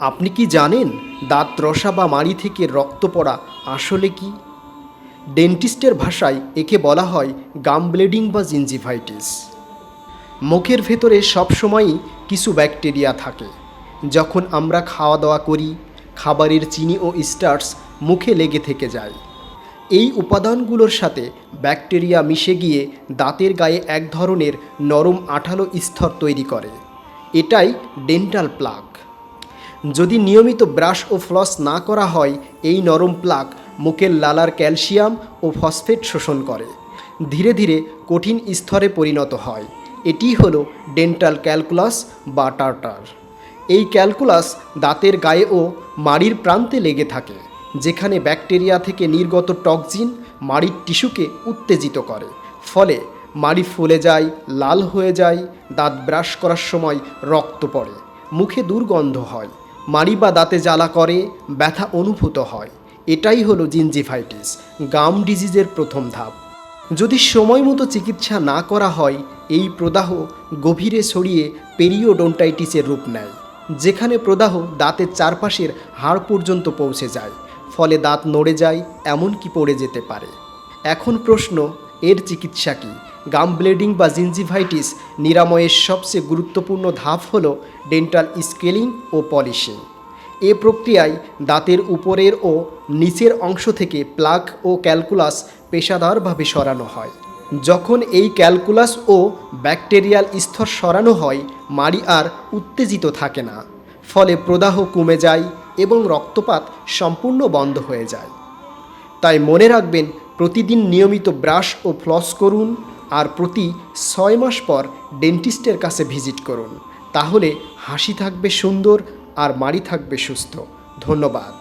আপনি কি জানেন দাঁত রসা বা মাড়ি থেকে রক্ত পড়া আসলে কি? ডেন্টিস্টের ভাষায় একে বলা হয় গাম ব্লিডিং বা জিঞ্জিভাইটিস মুখের ভেতরে সবসময়ই কিছু ব্যাকটেরিয়া থাকে। যখন আমরা খাওয়া দাওয়া করি, খাবারের চিনি ও স্টার্স মুখে লেগে থেকে যায়। এই উপাদানগুলোর সাথে ব্যাকটেরিয়া মিশে গিয়ে দাঁতের গায়ে এক ধরনের নরম আঠালো স্তর তৈরি করে। এটাই ডেন্টাল প্লাক যদি নিয়মিত ব্রাশ ও ফ্লস না করা হয়, এই নরম প্লাক মুখের লালার ক্যালসিয়াম ও ফসফেট শোষণ করে। ধীরে ধীরে কঠিন স্তরে পরিণত হয়। এটি হলো ডেন্টাল ক্যালকুলাস বা টার্টার। এই ক্যালকুলাস দাঁতের গায়ে ও মাড়ির প্রান্তে লেগে থাকে, যেখানে ব্যাকটেরিয়া থেকে নির্গত টক্সিন মাড়ির টিস্যুকে উত্তেজিত করে। ফলে মাড়ি ফুলে যায়, লাল হয়ে যায়, দাঁত ব্রাশ করার সময় রক্ত পড়ে, মুখে দুর্গন্ধ হয়। মাড়ি বা দাঁতে জ্বালা করে, ব্যথা অনুভূত হয়। এটাই হলো জিঞ্জিভাইটিস গাম ডিজিজের প্রথম ধাপ। যদি সময় মতো চিকিৎসা না করা হয়, এই প্রদাহ গভীরে ছড়িয়ে পেরিওডোন্টাইটিসের রূপ নেয়, যেখানে প্রদাহ দাঁতের চারপাশের হাড় পর্যন্ত পৌঁছে যায়, ফলে দাঁত নড়ে যায়, এমনকি পড়ে যেতে পারে। এখন প্রশ্ন এর চিকিৎসা কী? গাম ব্লিডিং বা জিঞ্জিভাইটিস নিরাময়ের সবচেয়ে গুরুত্বপূর্ণ ধাপ হল ডেন্টাল স্কেলিং ও পলিশিং। এ প্রক্রিয়ায় দাঁতের উপরের ও নিচের অংশ থেকে প্লাক ও ক্যালকুলাস পেশাদারভাবে সরানো হয়। যখন এই ক্যালকুলাস ও ব্যাকটেরিয়াল স্তর সরানো হয়, মাড়ি আর উত্তেজিত থাকে না। ফলে প্রদাহ কমে যায় এবং রক্তপাত সম্পূর্ণ বন্ধ হয়ে যায়। তাই মনে রাখবেন প্রতিদিন নিয়মিত ব্রাশ ও ফ্লস করুন আর প্রতি ছয় মাস পর ডেন্টিস্টের কাছে ভিজিট করুন। তাহলে হাসি থাকবে সুন্দর আর মাড়ি থাকবে সুস্থ। ধন্যবাদ।